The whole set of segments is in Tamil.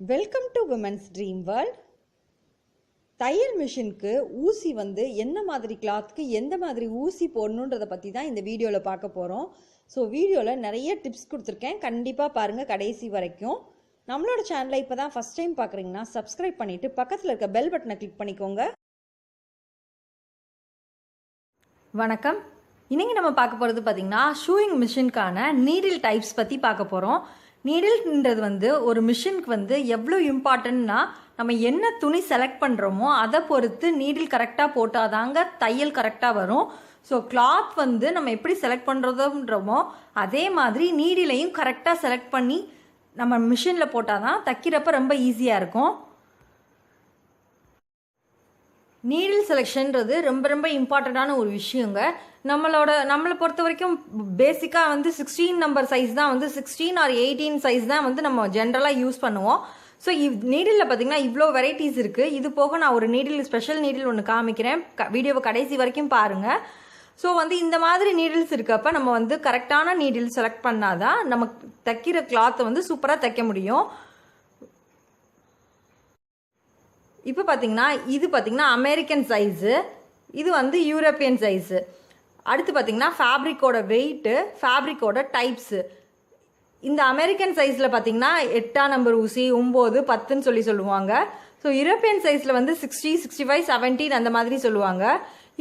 Welcome to women's dream world தையல் மிஷினுக்கு ஊசி வந்து என்ன மாதிரி கிளாத்துக்கு எந்த மாதிரி ஊசி போடணுன்றதை பற்றி தான் இந்த வீடியோவில் பார்க்க போகிறோம் ஸோ வீடியோவில் நிறைய டிப்ஸ் கொடுத்துருக்கேன். கண்டிப்பாக பாருங்கள் கடைசி வரைக்கும். நம்மளோட சேனலை இப்போ தான் ஃபஸ்ட் டைம் பார்க்குறீங்கன்னா சப்ஸ்கிரைப் பண்ணிவிட்டு பக்கத்தில் இருக்க பெல் பட்டனை கிளிக் பண்ணிக்கோங்க. வணக்கம். இன்றைக்கி நம்ம பார்க்க போகிறது பார்த்தீங்கன்னா ஷூயிங் மிஷினுக்கான நீடில் டைப்ஸ் பற்றி பார்க்க போகிறோம் நீடில்ன்றது வந்து ஒரு மிஷினுக்கு வந்து எவ்வளோ இம்பார்ட்டன்ட்னா நம்ம என்ன துணி செலக்ட் பண்ணுறோமோ அதை பொறுத்து நீடில் கரெக்டாக போட்டாதாங்க தையல் கரெக்டாக வரும். ஸோ கிளாத் வந்து நம்ம எப்படி செலக்ட் பண்ணுறதுன்றோமோ அதே மாதிரி நீடிலையும் கரெக்டாக செலக்ட் பண்ணி நம்ம மிஷினில் போட்டால் தான் தைக்கிறப்ப ரொம்ப ஈஸியாக இருக்கும். நீடில் செலெக்ஷன்றது ரொம்ப ரொம்ப இம்பார்ட்டண்ட்டான ஒரு விஷயங்க. நம்மளோட நம்மளை பொறுத்த வரைக்கும் பேசிக்காக வந்து சிக்ஸ்டீன் நம்பர் சைஸ் தான் வந்து சிக்ஸ்டீன் ஆர் எயிட்டீன் சைஸ் தான் வந்து நம்ம ஜென்ரலாக யூஸ் பண்ணுவோம். ஸோ இவ் நீடிலில் பார்த்தீங்கன்னா இவ்வளோ வெரைட்டிஸ் இருக்குது இது போக நான் ஒரு நீடில் ஸ்பெஷல் நீடில் ஒன்று காமிக்கிறேன். க வீடியோவை கடைசி வரைக்கும் பாருங்கள் ஸோ வந்து இந்த மாதிரி நீடில்ஸ் இருக்கப்ப நம்ம வந்து கரெக்டான நீடில் செலக்ட் பண்ணாதான் நம்ம தைக்கிற கிளாத்தை வந்து சூப்பராக தைக்க முடியும். இப்போ பார்த்தீங்கன்னா இது பார்த்தீங்கன்னா அமெரிக்கன் சைஸு இது வந்து யூரோப்பியன் சைஸு அடுத்து பார்த்தீங்கன்னா ஃபேப்ரிக்கோட வெயிட்டு ஃபேப்ரிக்கோட டைப்ஸு இந்த அமெரிக்கன் சைஸில் பார்த்தீங்கன்னா எட்டாம் நம்பர் ஊசி ஒம்பது பத்துன்னு சொல்லி சொல்லுவாங்க. ஸோ யூரோப்பியன் சைஸில் வந்து சிக்ஸ்டி சிக்ஸ்டி ஃபைவ் செவன்டீன் அந்த மாதிரி சொல்லுவாங்க.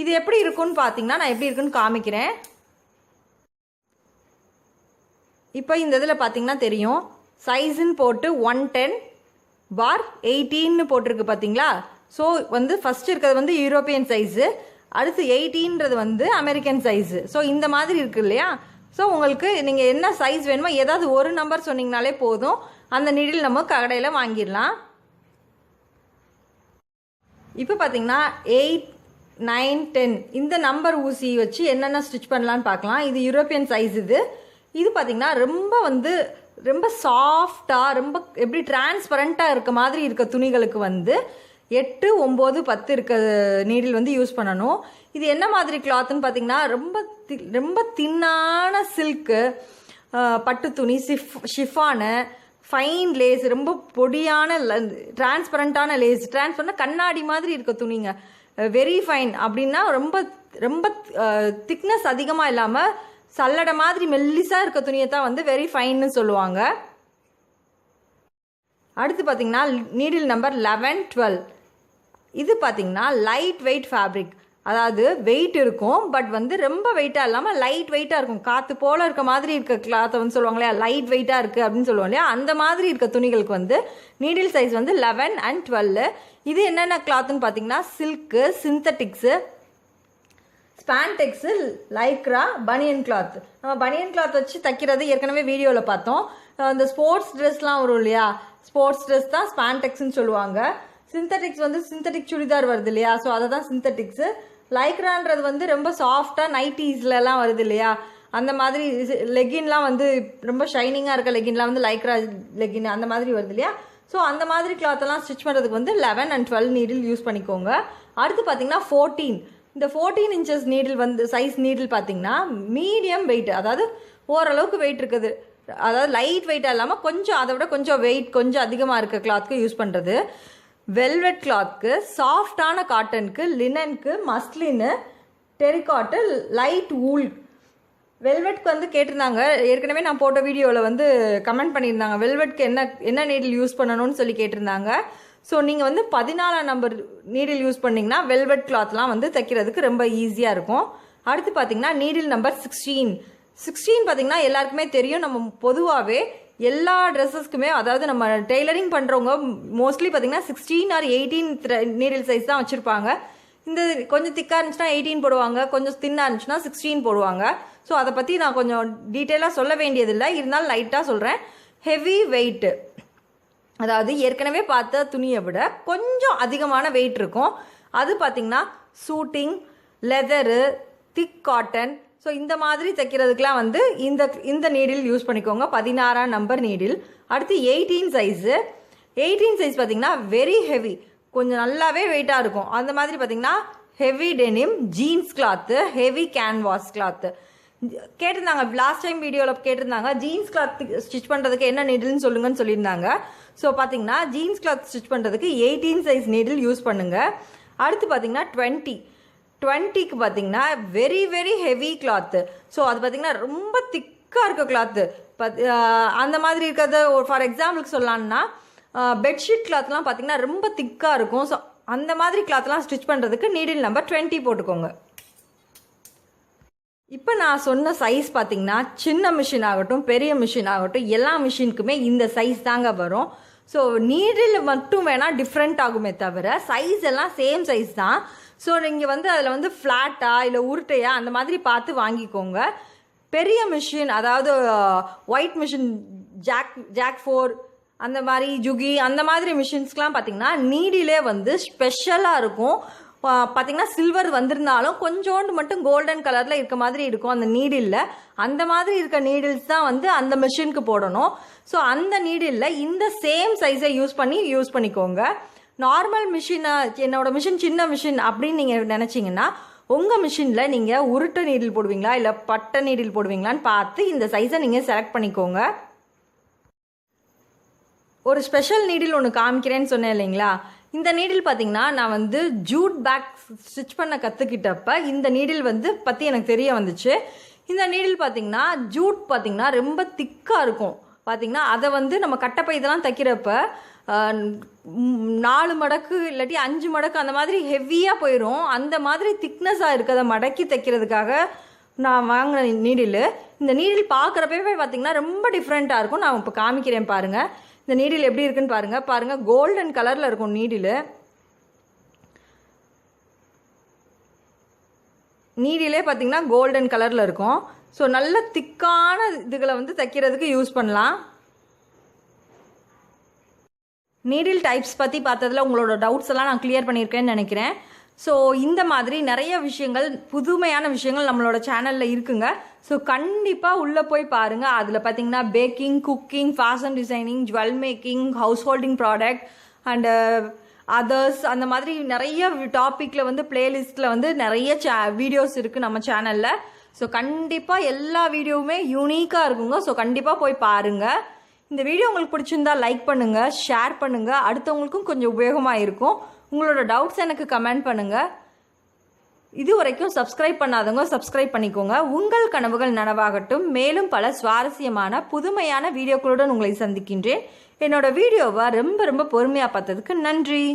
இது எப்படி இருக்குன்னு பார்த்தீங்கன்னா நான் எப்படி இருக்குன்னு காமிக்கிறேன். இப்போ இந்த இதில் பார்த்தீங்கன்னா தெரியும். சைஸுன்னு போட்டு ஒன் டென் பார் எயிட்டீன்னு போட்டிருக்கு பார்த்தீங்களா ஸோ வந்து ஃபஸ்ட் இருக்கிறது வந்து யூரோப்பியன் சைஸு அடுத்து எயிட்டீன்றது வந்து அமெரிக்கன் சைஸு ஸோ இந்த மாதிரி இருக்கு இல்லையா? ஸோ உங்களுக்கு நீங்கள் என்ன சைஸ் வேணுமோ ஏதாவது ஒரு நம்பர் சொன்னீங்கனாலே போதும். அந்த நிடில் நம்ம கடையில் வாங்கிடலாம். இப்போ பார்த்தீங்கன்னா எயிட் நைன் டென் இந்த நம்பர் ஊசி வச்சு என்னென்ன ஸ்டிச் பண்ணலான்னு பார்க்கலாம் இது யூரோப்பியன் சைஸ் இது. இது பார்த்தீங்கன்னா ரொம்ப வந்து ரொம்ப சாஃப்டாக ரொம்ப எப்படி டிரான்ஸ்பரண்ட்டாக இருக்க மாதிரி இருக்க துணிகளுக்கு வந்து எட்டு ஒம்பது பத்து இருக்க நீடில் வந்து யூஸ் பண்ணணும். இது என்ன மாதிரி கிளாத்துன்னு பார்த்தீங்கன்னா ரொம்ப தி ரொம்ப தின்னான சில்க்கு பட்டு துணி சிஃப் ஷிஃபானு ஃபைன் லேஸ் ரொம்ப பொடியான டிரான்ஸ்பரண்ட்டான லேஸ் டிரான்ஸ்பரண்ட் கண்ணாடி மாதிரி இருக்க துணிங்க. வெரி ஃபைன் அப்படின்னா ரொம்ப ரொம்ப திக்னஸ் அதிகமாக இல்லாமல் சல்லடை மாதிரி மெல்லிஸாக இருக்க துணியை தான் வந்து வெரி ஃபைன்னு சொல்லுவாங்க. அடுத்து பார்த்தீங்கன்னா நீடில் நம்பர் லெவன் டுவெல் இது பார்த்தீங்கன்னா லைட் வெயிட் ஃபேப்ரிக் அதாவது வெயிட் இருக்கும் பட் வந்து ரொம்ப வெயிட்டாக இல்லாமல் லைட் வெயிட்டாக இருக்கும். காற்று போல் இருக்க மாதிரி இருக்க கிளாத்தை வந்து சொல்லுவாங்க இல்லையா? லைட் வெயிட்டாக இருக்குது அப்படின்னு சொல்லுவோம் இல்லையா? அந்த மாதிரி இருக்க துணிகளுக்கு வந்து நீடில் சைஸ் வந்து லெவன் அண்ட் டுவெல்லு இது என்னென்ன கிளாத்துன்னு பார்த்தீங்கன்னா silk synthetics spandex lycra banian cloth நம்ம பனியன் கிளாத் வச்சு தைக்கிறது ஏற்கனவே வீடியோவில் பார்த்தோம். அந்த ஸ்போர்ட்ஸ் ட்ரெஸ்லாம் வரும் இல்லையா? ஸ்போர்ட்ஸ் ட்ரெஸ் தான் ஸ்பான்டெக்ஸ்ன்னு சொல்லுவாங்க. சிந்தட்டிக்ஸ் வந்து சிந்தட்டிக் சுடிதார் வருது இல்லையா? ஸோ அதை தான் சிந்தட்டிக்ஸு லைக்ரான்றது வந்து ரொம்ப சாஃப்டாக நைட்டிஸ்லலாம் வருது இல்லையா? அந்த மாதிரி லெகின்லாம் வந்து ரொம்ப ஷைனிங்காக இருக்க லெகின்லாம் வந்து லைக்ரா லெகின் அந்த மாதிரி வருது இல்லையா? ஸோ அந்த மாதிரி கிளாத்தெல்லாம் ஸ்டிச் பண்ணுறதுக்கு வந்து eleven and twelve needle use பண்ணிக்கோங்க. அடுத்து பார்த்தீங்கன்னா ஃபோர்டீன் இந்த ஃபோர்டீன் இன்ச்சஸ் நீடில் வந்து சைஸ் நீடில் பார்த்தீங்கன்னா மீடியம் வெயிட் அதாவது ஓரளவுக்கு வெயிட் இருக்குது. அதாவது லைட் வெயிட்டாக இல்லாமல் கொஞ்சம் அதை விட கொஞ்சம் வெயிட் கொஞ்சம் அதிகமாக இருக்க கிளாத்துக்கு யூஸ் பண்ணுறது வெல்வெட் கிளாத்க்கு சாஃப்டான காட்டனுக்கு லினனுக்கு மஸ்லின்னு டெரிகாட்டு லைட் ஊல் வெல்வெட்க்கு வந்து கேட்டிருந்தாங்க. ஏற்கனவே நான் போட்ட வீடியோவில் வந்து கமெண்ட் பண்ணியிருந்தாங்க. வெல்வெட்க்கு என்ன என்ன நீடில் யூஸ் பண்ணணும்னு சொல்லி கேட்டிருந்தாங்க. ஸோ நீங்கள் வந்து பதினாலாம் நம்பர் நீடில் யூஸ் பண்ணிங்கன்னா வெல்வெட் கிளாத்லாம் வந்து தைக்கிறதுக்கு ரொம்ப ஈஸியாக இருக்கும். அடுத்து பார்த்தீங்கன்னா நீடில் நம்பர் சிக்ஸ்டீன் சிக்ஸ்டீன் பார்த்தீங்கன்னா எல்லாருக்குமே தெரியும். நம்ம பொதுவாகவே எல்லா ட்ரெஸ்ஸஸ்க்குமே அதாவது நம்ம டெய்லரிங் பண்ணுறவங்க மோஸ்ட்லி பார்த்தீங்கன்னா sixteen or eighteen needle size தான் வச்சுருப்பாங்க. இந்த கொஞ்சம் திக்காக இருந்துச்சுன்னா எயிட்டீன் போடுவாங்க. கொஞ்சம் தின்னாக இருந்துச்சுன்னா சிக்ஸ்டீன் போடுவாங்க. ஸோ அதை பற்றி நான் கொஞ்சம் டீட்டெயிலாக சொல்ல வேண்டியதில்லை. இருந்தாலும் லைட்டாக சொல்கிறேன் ஹெவி வெயிட்டு அதாவது ஏற்கனவே பார்த்த துணியை விட கொஞ்சம் அதிகமான வெயிட் இருக்கும். அது பார்த்திங்கன்னா suiting leather thick cotton so இந்த மாதிரி தைக்கிறதுக்கெலாம் வந்து இந்த இந்த நீடில் யூஸ் பண்ணிக்கோங்க. பதினாறாம் நம்பர் நீடில் அடுத்து எயிட்டீன் சைஸு எயிட்டீன் சைஸ் பார்த்திங்கன்னா வெரி ஹெவி கொஞ்சம் நல்லாவே வெயிட்டாக இருக்கும். அந்த மாதிரி பார்த்திங்கன்னா heavy denim jeans cloth heavy canvas cloth கேட்டிருந்தாங்க. லாஸ்ட் டைம் வீடியோவில் கேட்டிருந்தாங்க. ஜீன்ஸ் கிளாத் ஸ்டிச் பண்ணுறதுக்கு என்ன நீடில்னு சொல்லுங்கன்னு சொல்லியிருந்தாங்க. ஸோ பார்த்தீங்கன்னா ஜீன்ஸ் கிளாத் ஸ்டிச் பண்ணுறதுக்கு எயிட்டீன் சைஸ் நீடில் யூஸ் பண்ணுங்கள் அடுத்து பார்த்தீங்கன்னா டுவெண்ட்டி டுவெண்ட்டிக்கு பார்த்தீங்கன்னா very very heavy cloth so அது பார்த்தீங்கன்னா ரொம்ப திக்காக இருக்க கிளாத்து பத் அந்த மாதிரி இருக்கிறது ஃபார் எக்ஸாம்பிளுக்கு சொல்லலான்னா பெட்ஷீட் கிளாத்லாம் பார்த்தீங்கன்னா ரொம்ப திக்காக இருக்கும். ஸோ அந்த மாதிரி கிளாத்லாம் ஸ்டிச் பண்ணுறதுக்கு நீடில் நம்பர் டுவெண்ட்டி போட்டுக்கோங்க. இப்போ நான் சொன்ன சைஸ் பார்த்திங்கன்னா சின்ன மிஷின் ஆகட்டும் பெரிய மிஷின் ஆகட்டும் எல்லா மிஷினுக்குமே இந்த சைஸ் தாங்க வரும். ஸோ நீடில் மட்டும் வேணால் டிஃப்ரெண்ட் ஆகுமே தவிர சைஸ் எல்லாம் சேம் சைஸ் தான். ஸோ நீங்கள் வந்து அதில் வந்து ஃப்ளாட்டா இல்லை உருட்டையா அந்த மாதிரி பார்த்து வாங்கிக்கோங்க. பெரிய மிஷின் அதாவது white machine jack jack four அந்த மாதிரி ஜுகி அந்த மாதிரி மிஷின்ஸ்க்கெலாம் பார்த்தீங்கன்னா நீடிலே வந்து ஸ்பெஷலாக இருக்கும். பார்த்தீங்கன்னா சில்வர் வந்திருந்தாலும் கொஞ்சோண்டு மட்டும் கோல்டன் கலரில் இருக்க மாதிரி இருக்கும் அந்த நீடிலில் அந்த மாதிரி இருக்க நீடில்ஸ் தான் வந்து அந்த மிஷினுக்கு போடணும். ஸோ அந்த நீடிலில் இந்த சேம் சைஸை யூஸ் பண்ணி யூஸ் பண்ணிக்கோங்க. நார்மல் மிஷினை என்னோட மிஷின் சின்ன மிஷின் அப்படின்னு நீங்கள் நினச்சிங்கன்னா உங்கள் மிஷினில் நீங்கள் உருட்டு நீடில் போடுவீங்களா? இல்லை பட்டை நீடில் போடுவீங்களான்னு பார்த்து இந்த சைஸை நீங்கள் செலக்ட் பண்ணிக்கோங்க. ஒரு ஸ்பெஷல் நீடில் ஒன்று காமிக்கிறேன்னு சொன்னேன் இல்லைங்களா? இந்த நீடில் பார்த்தீங்கன்னா நான் வந்து ஜூட் பேக் ஸ்டிச் பண்ண கற்றுக்கிட்டப்ப இந்த நீடில் வந்து பற்றி எனக்கு தெரிய வந்துச்சு. இந்த நீடில் பார்த்தீங்கன்னா ஜூட் பார்த்தீங்கன்னா ரொம்ப திக்காக இருக்கும். பார்த்திங்கன்னா அதை வந்து நம்ம கட்டப்பை இதெல்லாம் தைக்கிறப்ப நாலு மடக்கு இல்லாட்டி அஞ்சு மடக்கு அந்த மாதிரி ஹெவியாக போயிடும் அந்த மாதிரி திக்னஸாக இருக்கிறத மடக்கி தைக்கிறதுக்காக நான் வாங்கின நீடில் இந்த நீடில் பார்க்குறப்பவே பார்த்திங்கன்னா ரொம்ப டிஃப்ரெண்ட்டாக இருக்கும். நான் இப்போ காமிக்கிறேன் பாருங்கள் இந்த நீடில் எப்படி இருக்குன்னு பாருங்கள் பாருங்கள் கோல்டன் கலரில் இருக்கும் நீடில். நீடிலே பார்த்தீங்கன்னா கோல்டன் கலரில் இருக்கும். ஸோ நல்ல திக்கான இதுகளை வந்து தைக்கிறதுக்கு யூஸ் பண்ணலாம். நீடில் டைப்ஸ் பற்றி பார்த்ததுல உங்களோட டவுட்ஸ் எல்லாம் நான் கிளியர் பண்ணியிருக்கேன்னு நினைக்கிறேன். ஸோ இந்த மாதிரி நிறைய விஷயங்கள் புதுமையான விஷயங்கள் நம்மளோட சேனலில் இருக்குங்க. ஸோ கண்டிப்பாக உள்ளே போய் பாருங்கள் அதில் பார்த்தீங்கன்னா baking cooking fashion designing jewel making house holding product and others அந்த மாதிரி நிறைய டாப்பிக்கில் வந்து பிளேலிஸ்ட்டில் வந்து நிறைய சே வீடியோஸ் இருக்குது நம்ம சேனலில் ஸோ கண்டிப்பாக எல்லா வீடியோவுமே யூனிக்காக இருக்குங்க. ஸோ கண்டிப்பாக போய் பாருங்கள் இந்த வீடியோ உங்களுக்கு பிடிச்சிருந்தா லைக் பண்ணுங்கள் ஷேர் பண்ணுங்கள் அடுத்தவங்களுக்கும் கொஞ்சம் உபயோகமாக இருக்கும். உங்களோட டவுட்ஸ் எனக்கு கமெண்ட் பண்ணுங்கள் இது வரைக்கும் சப்ஸ்கிரைப் பண்ணாதவங்க சப்ஸ்கிரைப் பண்ணிக்கோங்க. உங்கள் கனவுகள் நனவாகட்டும். மேலும் பல சுவாரஸ்யமான புதுமையான வீடியோக்களுடன் உங்களை சந்திக்கின்றேன். என்னோட வீடியோவை ரொம்ப ரொம்ப பொறுமையாக பார்த்ததுக்கு நன்றி.